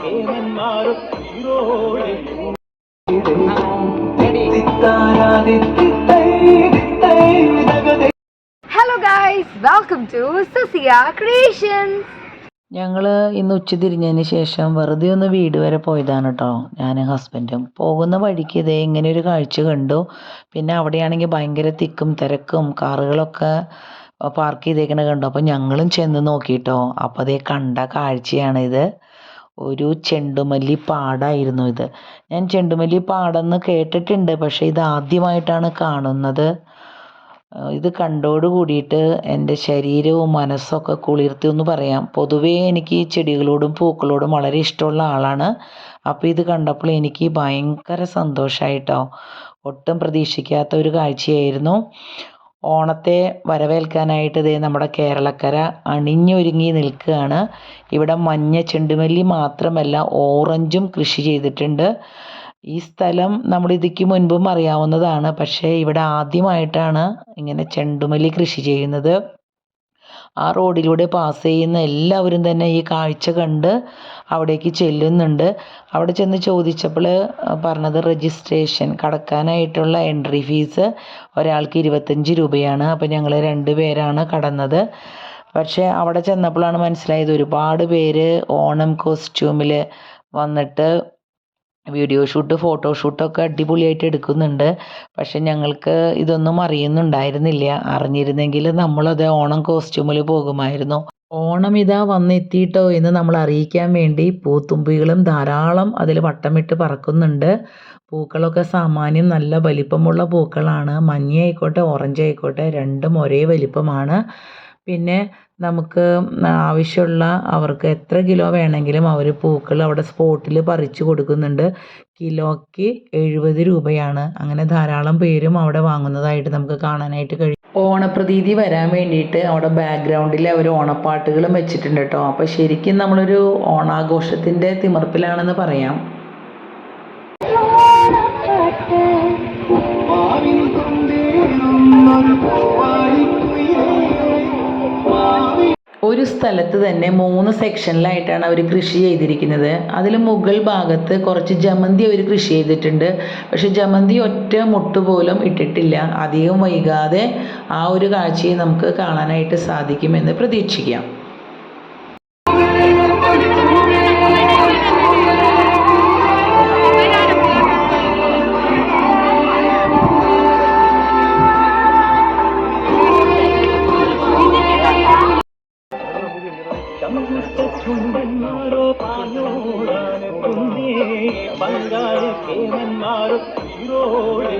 കേമന്മാരും ഉയിരോടെ hello guys welcome to Sasiya creations ഞങ്ങൾ ഇന്ന് ഉച്ച തിരിഞ്ഞതിന് ശേഷം വെറുതെ ഒന്ന് വീട് വരെ പോയതാണ് കേട്ടോ ഞാൻ ഹസ്ബൻഡും. പോകുന്ന വഴിക്ക് ഇതേ ഇങ്ങനെ ഒരു കാഴ്ച കണ്ടു. പിന്നെ അവിടെയാണെങ്കിൽ ഭയങ്കര തിക്കും തിരക്കും. കാറുകളൊക്കെ പാർക്ക് ചെയ്തേക്കണ കണ്ടു. അപ്പോൾ ഞങ്ങളും ചെന്ന് നോക്കിയിട്ടോ അപ്പോൾ അതേ കണ്ട കാഴ്ചയാണിത്. ഒരു ചെണ്ടുമല്ലി പാടായിരുന്നു ഇത്. ഞാൻ ചെണ്ടുമല്ലി പാടെന്ന് കേട്ടിട്ടുണ്ട്. പക്ഷേ ഇത് ആദ്യമായിട്ടാണ് കാണുന്നത്. ഇത് കണ്ടോട് കൂടിയിട്ട് എന്റെ ശരീരവും മനസ്സൊക്കെ കുളിർത്തി എന്ന് പറയാം. പൊതുവേ എനിക്ക് ചെടികളോടും പൂക്കളോടും വളരെ ഇഷ്ടമുള്ള ആളാണ്. അപ്പോൾ ഇത് കണ്ടപ്പോൾ എനിക്ക് ഭയങ്കര സന്തോഷമായിട്ടോ ഒട്ടും പ്രതീക്ഷിക്കാത്ത ഒരു കാഴ്ചയായിരുന്നു. ഓണത്തെ വരവേൽക്കാനായിട്ട് ദേ നമ്മുടെ കേരളക്കര അണിഞ്ഞൊരുങ്ങി നിൽക്കുകയാണ്. ഇവിടെ മഞ്ഞ ചെണ്ടുമല്ലി മാത്രമല്ല ഓറഞ്ചും കൃഷി ചെയ്തിട്ടുണ്ട്. ഈ സ്ഥലം നമ്മൾ ഇതിക്ക് മുൻപും അറിയാവുന്നതാണ്. പക്ഷേ ഇവിടെ ആദ്യമായിട്ടാണ് ഇങ്ങനെ ചെണ്ടുമല്ലി കൃഷി ചെയ്യുന്നത്. ആ റോഡിലൂടെ പാസ് ചെയ്യുന്ന എല്ലാവരും തന്നെ ഈ കാഴ്ച കണ്ട് അവിടേക്ക് ചെല്ലുന്നുണ്ട്. അവിടെ ചെന്ന് ചോദിച്ചപ്പോൾ പറഞ്ഞത് രജിസ്ട്രേഷൻ കടക്കാനായിട്ടുള്ള എൻട്രി ഫീസ് ഒരാൾക്ക് ഇരുപത്തഞ്ച് രൂപയാണ്. അപ്പോൾ ഞങ്ങൾ രണ്ട് പേരാണ് കടന്നത്. പക്ഷേ അവിടെ ചെന്നപ്പോഴാണ് മനസ്സിലായത് ഒരുപാട് പേര് ഓണം കോസ്റ്റ്യൂമിൽ വന്നിട്ട് വീഡിയോ ഷൂട്ട് ഫോട്ടോ ഷൂട്ടൊക്കെ അടിപൊളിയായിട്ട് എടുക്കുന്നുണ്ട്. പക്ഷെ ഞങ്ങൾക്ക് ഇതൊന്നും അറിയുന്നുണ്ടായിരുന്നില്ല. അറിഞ്ഞിരുന്നെങ്കിൽ നമ്മളത് ഓണം കോസ്റ്റ്യൂമിൽ പോകുമായിരുന്നു. ഓണം ഇതാ വന്നെത്തിയിട്ടോ എന്ന് നമ്മൾ അറിയിക്കാൻ വേണ്ടി പൂത്തുമ്പികളും ധാരാളം അതിൽ വട്ടമിട്ട് പറക്കുന്നുണ്ട്. പൂക്കളൊക്കെ സാമാന്യം നല്ല വലിപ്പമുള്ള പൂക്കളാണ്. മഞ്ഞ ആയിക്കോട്ടെ ഓറഞ്ച് ആയിക്കോട്ടെ രണ്ടും ഒരേ വലിപ്പമാണ്. പിന്നെ നമുക്ക് ആവശ്യമുള്ള അവർക്ക് എത്ര കിലോ വേണമെങ്കിലും അവർ പൂക്കൾ അവിടെ സ്പോട്ടിൽ പറിച്ചു കൊടുക്കുന്നുണ്ട്. കിലോയ്ക്ക് എഴുപത് രൂപയാണ്. അങ്ങനെ ധാരാളം പേരും അവിടെ വാങ്ങുന്നതായിട്ട് നമുക്ക് കാണാനായിട്ട് കഴിയും. ഓണപ്രതീതി വരാൻ വേണ്ടിയിട്ട് അവിടെ ബാക്ക്ഗ്രൗണ്ടിൽ അവർ ഓണപ്പാട്ടുകളും വെച്ചിട്ടുണ്ട് കേട്ടോ. അപ്പോൾ ശരിക്കും നമ്മളൊരു ഓണാഘോഷത്തിന്റെ തിമിർപ്പിലാണെന്ന് പറയാം. ഒരു സ്ഥലത്ത് തന്നെ മൂന്ന് സെക്ഷനിലായിട്ടാണ് അവർ കൃഷി ചെയ്തിരിക്കുന്നത്. അതിൽ മുകൾ ഭാഗത്ത് കുറച്ച് ജമന്തി അവർ കൃഷി ചെയ്തിട്ടുണ്ട്. പക്ഷെ ജമന്തി ഒറ്റ മുട്ട് പോലും ഇട്ടിട്ടില്ല. അധികം വൈകാതെ ആ ഒരു കാഴ്ചയെ നമുക്ക് കാണാനായിട്ട് സാധിക്കുമെന്ന് പ്രതീക്ഷിക്കാം. ചുണ്ടന്മാരോ കുന്നേ പങ്കാളി കേമന്മാരോ ഉയിരോടെ